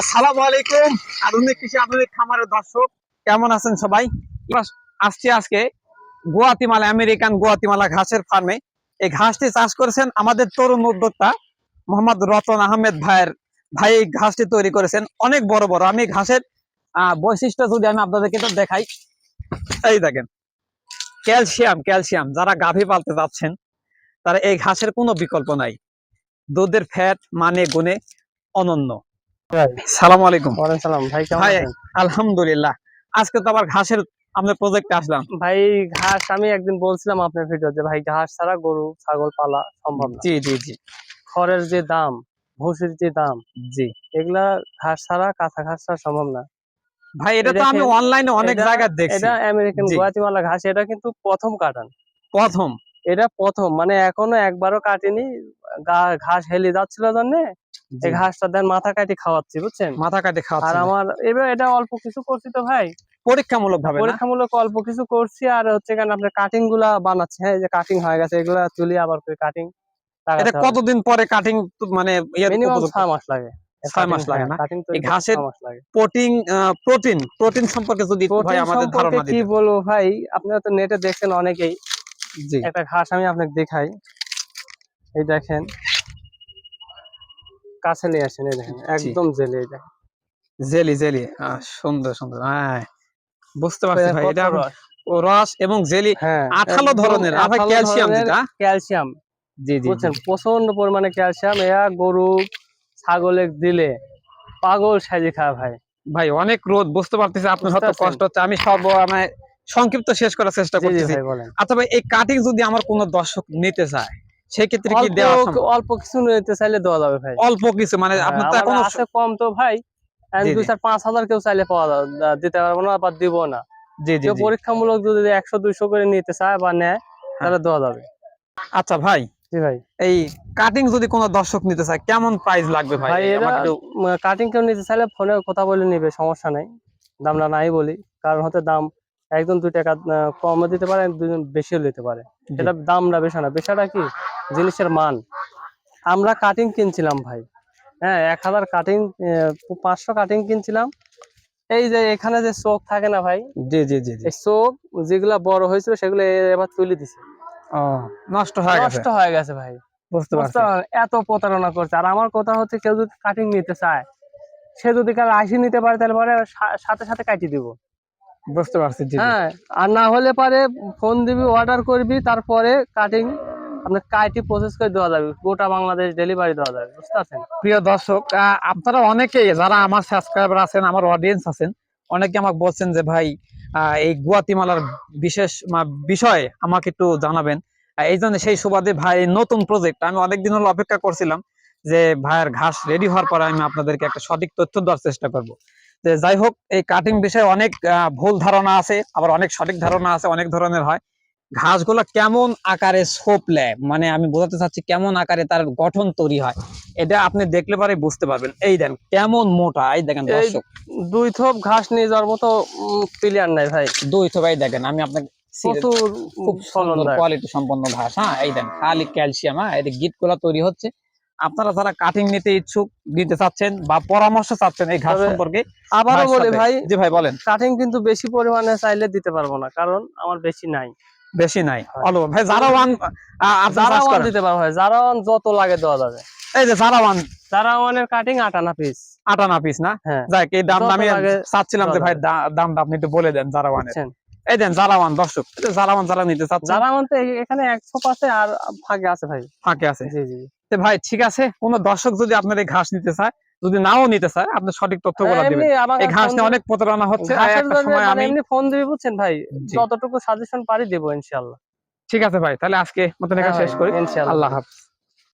আসসালামু আলাইকুম। আধুনিক কৃষি, আধুনিক খামারের দর্শক, কেমন আছেন সবাই? আসছি আজকে গুয়াতিমালা, আমেরিকান গুয়াতিমালা ঘাসের ফার্মে এই ঘাসটি চাষ করেছেন আমাদের তরুণ উদ্যোক্তা মোহাম্মদ রতন আহমেদ ভাইয়ের। ভাই এই ঘাসটি তৈরি করেছেন। অনেক বড় বড়। আমি ঘাসের বৈশিষ্ট্য যদি আমি আপনাদেরকে একটু দেখাই। এই দেখেন, ক্যালসিয়াম ক্যালসিয়াম, যারা গাভী পালতে যাচ্ছেন, তারা এই ঘাসের কোনো বিকল্প নাই। দুধের ফ্যাট মানে গুণে অনন্য। সালাম আলাইকুম। সালাম। ভাই ভাই আলহামদুলিল্লাহ। আজকে তো আবার ঘাসের প্রজেক্টে আসলাম। ভাই ঘাস আমি একদিন বলছিলাম আপনার ভিডিওতে ভাই ঘাস ছাড়া গরু ছাগল পালা সম্ভব জি জি জি। খড়ের যে দাম ভুসির যে দাম জি। এগুলা ঘাস ছাড়া কাঁচা ঘাস ছাড়া সম্ভব না। ভাই এটা তো আমি অনলাইনে অনেক জায়গায় দেখছি। এটা আমেরিকান গুয়াতিমালা ঘাস এটা কিন্তু প্রথম কাটান। প্রথম। এটা প্রথম মানে এখনও একবারও কাটেনি। ঘাস হেলে যাচ্ছিল জন্য। এই ঘাসটা দেন মাথা কাটি খাওয়াচ্ছি বুঝছেন? মাথা কাটে আর আমার এবার এটা অল্প কিছু করছি তো ভাই। পরীক্ষামূলক ভাবে পরীক্ষামূলক অল্প কিছু করছি আর হচ্ছে কেন আপনার কাটিংগুলা বানাচ্ছি হ্যাঁ যে কাটিং হয়ে গেছে এগুলা তুলি আবার কাটিং এটা কতদিন পরে কাটিং মানে মিনিমাম ছয় মাস লাগে। ছয় মাস লাগে না? কাটিং ঘাসের প্রোটিন প্রোটিন প্রোটিন সম্পর্কে যদি ভাই আমাদের ধারণা কি বলব ভাই? আপনারা তো নেটে দেখছেন অনেকেই। একটা ঘাস আমি আপনাকে দেখাই। এই দেখেন। কাছে নিয়ে আসেন এই দেখেন একদম জেলে দেখেন। Jelly jelly. সুন্দর সুন্দর। হ্যাঁ বুঝতে পারছি ভাই এটা রস। ও রস এবং জেলি হ্যাঁ আঠালো ধরনের ভাই ক্যালসিয়াম যেটা। ক্যালসিয়াম। জি জি। বুঝছেন প্রচণ্ড পরিমাণে ক্যালসিয়াম এরা গরু ছাগলে দিলে পাগল সাজি খায় ভাই। ভাই অনেক রোদ বুঝতে পারতেছি আপনার হয়তো কষ্ট হচ্ছে আমি সব মানে সংক্ষিপ্ত শেষ করার চেষ্টা করতেছি। ভাই বলেন। আচ্ছা ভাই এই কাটিং যদি আমার কোনো দর্শক নিতে চায় সেক্ষেত্রে কি অল্প দেওয়া সম্ভব? অল্প কিছু নিতে চাইলে দেওয়া যাবে ভাই। অল্প কিছু মানে হ্যাঁ, আপনার তো এখনও আছে কম তো ভাই দুই চার পাঁচ হাজার কেউ চাইলে পাওয়া দিতে পারব না বা দিব না। জি জি পরীক্ষামূলক যদি একশো দুইশো করে নিতে চায় বা নেয় তাহলে দেওয়া যাবে। আচ্ছা ভাই জি ভাই। এই কাটিং যদি কোনো দর্শক নিতে চায় কেমন প্রাইস লাগবে ভাই? কাটিং কেউ নিতে চাইলে ফোনে কথা বলে নিবে সমস্যা নেই। দামটা নাই বলি কারণ হতে দাম একজন দুই টাকা কমও দিতে পারে দুজন বেশিও দিতে পারে। দামটা বেশি না বেশাটা কি? জিনিসের মান। আমরা কাটিং কিনছিলাম ভাই। হ্যাঁ এক হাজার কাটিং পাঁচশো কাটিং কিনছিলাম। এই যে এখানে যে চোখ থাকে না ভাই? জি জি জি এই চোখ যেগুলা বড় হয়েছিল সেগুলো এবার তুলে দিছে। নষ্ট হয়ে গেছে। নষ্ট হয়ে গেছে ভাই। বুঝতে পারছি। এত প্রতারণা করছে। আর আমার কথা হচ্ছে কেউ যদি কাটিং নিতে চায় সে যদি কাল আইসি নিতে পারে তাহলে পরে সাথে সাথে কাটিয়ে দিব। বুঝতে পারছি। হ্যাঁ আর না হলে পারে ফোন দিবি অর্ডার করবি তারপরে কাটিং আপনার কাইটি প্রসেস করে দেওয়া যাবে, গোটা বাংলাদেশ ডেলিভারি দেওয়া যাবে, বুঝতে পারছেন? প্রিয় দর্শক আপনারা যারা আমার সাবস্ক্রাইবার আছেন, আমার অডিয়েন্স আছেন, অনেকে আমাকে বলছেন যে, ভাই এই গুয়াতিমালার বিশেষ বিষয়ে আমাকে একটু জানাবেন। এই জন্য সেই সুবাদে, ভাই নতুন প্রজেক্ট আমি অনেকদিন হলো অপেক্ষা করছিলাম যে, ভাইয়ের ঘাস রেডি হওয়ার পরে আমি আপনাদেরকে একটা সঠিক তথ্য দেওয়ার চেষ্টা করব। যে যাই হোক, এই কাটিং বিষয়ে অনেক ভুল ধারণা আছে, আবার অনেক সঠিক ধারণা আছে, অনেক ধরনের হয়। ঘাসগুলো কেমন আকারে সোপ নেয় মানে আমি বোঝাতে চাচ্ছি কেমন আকারে তার গঠন তৈরি হয়। এটা আপনি দেখলে পরে বুঝতে পারবেন। এই দেন কেমন মোটা? এই দেখেন দর্শক। দুই থোপ ঘাস নিয়ে যাওয়ার মতো প্লেয়ার নাই ভাই। দুই তো ভাই দেখেন আমি আপনাকে প্রচুর খুব সুন্দর কোয়ালিটি সম্পন্ন ঘাস হ্যাঁ? এই দেন খালি ক্যালসিয়াম হ্যাঁ? তৈরি হচ্ছে। আপনারা যারা কাটিং নিতে ইচ্ছুক নিতে চাচ্ছেন বা পরামর্শ চাচ্ছেন এই ঘাস সম্পর্কে আবারও বলি ভাই জি ভাই বলেন। কাটিং কিন্তু বেশি পরিমাণে চাইলে দিতে পারব না কারণ আমার বেশি নাই। বেশি নাই। অল্প। ভাই যারা ওয়ান যারা ওয়ান দিতে পারব ভাই যারা ওয়ান যত লাগে দেওয়া যাবে। এই যে যারা ওয়ান যারা ওয়ানের কাটিং আটানা পিস আটানা পিস না? হ্যাঁ। যাক এই দাম আমি লাগে চাচ্ছিলাম যে ভাই দামটা আপনি একটু বলে দেন যারা ওয়ানের এই দেন যারা ওয়ান দর্শক যে যারা নিতে চাচ্ছেন। যারা ওয়ান তো এখানে একশো পাশে আর ফাঁকে আছে ভাই। ফাঁকে আছে। জি জি। তো ভাই ঠিক আছে কোন দর্শক যদি আপনার এই ঘাস নিতে চায় যদি নাও নিতে চায় আপনি সঠিক তথ্যগুলো দিবেন। এই ঘাস নিয়ে অনেক প্রতারণা হচ্ছে একটা সময় মানে আমি এমনি ফোন দিবি বুঝছেন ভাই? যতটুকু সাজেশন পারি দেবো ইনশাল্লাহ ঠিক আছে ভাই তাহলে আজকে মতন এখানে হ্যাঁ শেষ করি। আল্লাহ হাফেজ।